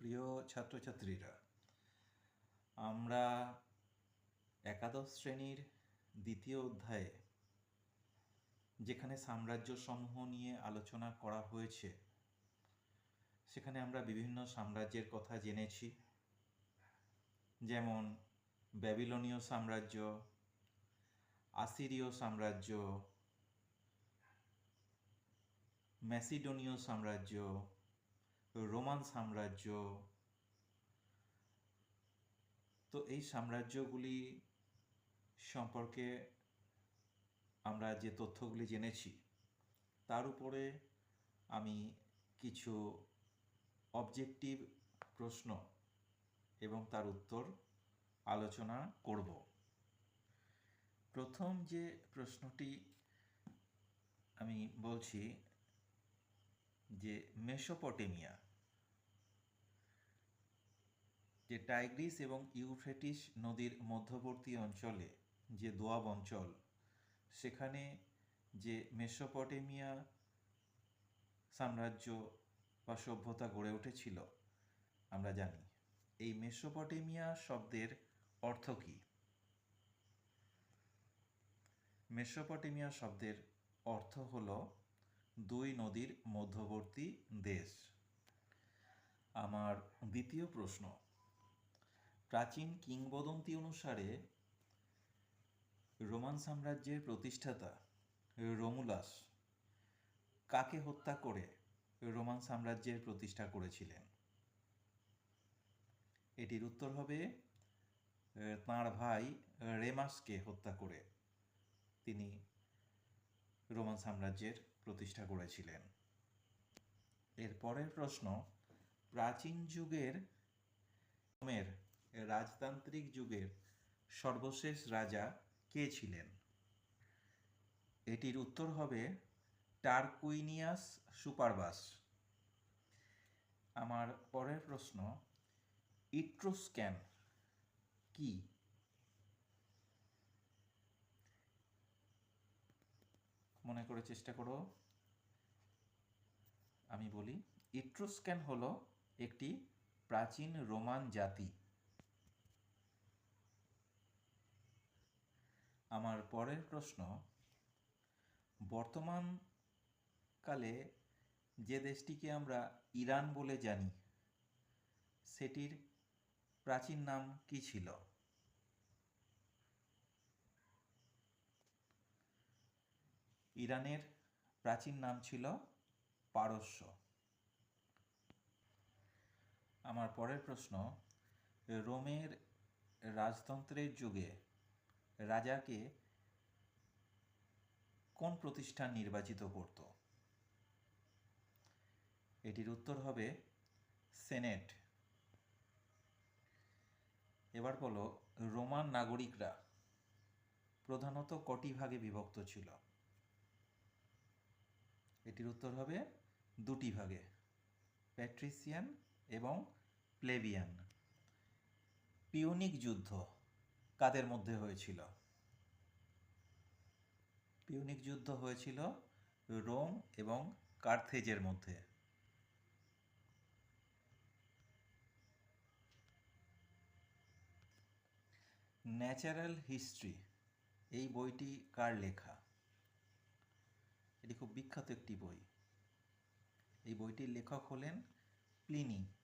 প্রিয় ছাত্রছাত্রীরা, আমরা একাদশ শ্রেণির দ্বিতীয় অধ্যায়ে, যেখানে সাম্রাজ্য সমূহ নিয়ে আলোচনা করা হয়েছে, সেখানে আমরা বিভিন্ন সাম্রাজ্যের কথা জেনেছি, যেমন ব্যাবিলনীয় সাম্রাজ্য, আসিরীয় সাম্রাজ্য, ম্যাসিডোনীয় সাম্রাজ্য রোমান সাম্রাজ্য। তো এই সাম্রাজ্যগুলি সম্পর্কে আমরা যে তথ্যগুলি জেনেছি, তার উপরে আমি কিছু অবজেক্টিভ প্রশ্ন এবং তার উত্তর আলোচনা করব। প্রথম যে প্রশ্নটি আমি বলছি যে মেসোপটেমিয়া যে টাইগ্রিস এবং ইউফ্রেটিস নদীর মধ্যবর্তী অঞ্চলে যে দোয়াব অঞ্চল, সেখানে যে মেসোপটেমিয়া সাম্রাজ্য বা সভ্যতা গড়ে উঠেছিল, আমরা জানি। এই মেসোপটেমিয়া শব্দের অর্থ কী? মেসোপটেমিয়া শব্দের অর্থ হল দুই নদীর মধ্যবর্তী দেশ। আমার দ্বিতীয় প্রশ্ন প্রাচীন কিংবদন্তি অনুসারে রোমান সাম্রাজ্যের প্রতিষ্ঠাতা রোমুলাস কাকে হত্যা করে রোমান সাম্রাজ্যের প্রতিষ্ঠা করেছিলেন? এটির উত্তর হবে তাঁর ভাই রেমাসকে হত্যা করে তিনি রোমান সাম্রাজ্যের প্রতিষ্ঠা করেছিলেন। এর পরের প্রশ্ন, প্রাচীন যুগের রোমের রাজতান্ত্রিক যুগের সর্বশেষ রাজা কে ছিলেন? এটির উত্তর হবে টারকুইনিয়াস সুপারবাস। আমার পরের প্রশ্ন, ইট্রোস্ক্যান কি? মনে করে চেষ্টা করো। আমি বলি, ইট্রোস্ক্যান হলো একটি প্রাচীন রোমান জাতি। আমার পরের প্রশ্ন, বর্তমান কালে যে দেশটিকে আমরা ইরান বলে জানি, সেটির প্রাচীন নাম কি ছিল? ইরানের প্রাচীন নাম ছিল পারস্য। আমার পরের প্রশ্ন, রোমের রাজতন্ত্রের যুগে রাজাকে কোন প্রতিষ্ঠান নির্বাচিত করত? এটির উত্তর হবে সেনেট। এবার বলো, রোমান নাগরিকরা প্রধানত কটি ভাগে বিভক্ত ছিল? এটির উত্তর হবে দুটি ভাগে, প্যাট্রিসিয়ান এবং প্লেবিয়ান। পিউনিক যুদ্ধ। কাদের মধ্যে হয়েছিল? পিউনিক যুদ্ধ হয়েছিল রোম এবং কার্থেজের মধ্যে। ন্যাচারাল হিস্ট্রি, এই বইটি কার লেখা? এটি খুব বিখ্যাত একটি বই। এই বইটির লেখক হলেন প্লিনি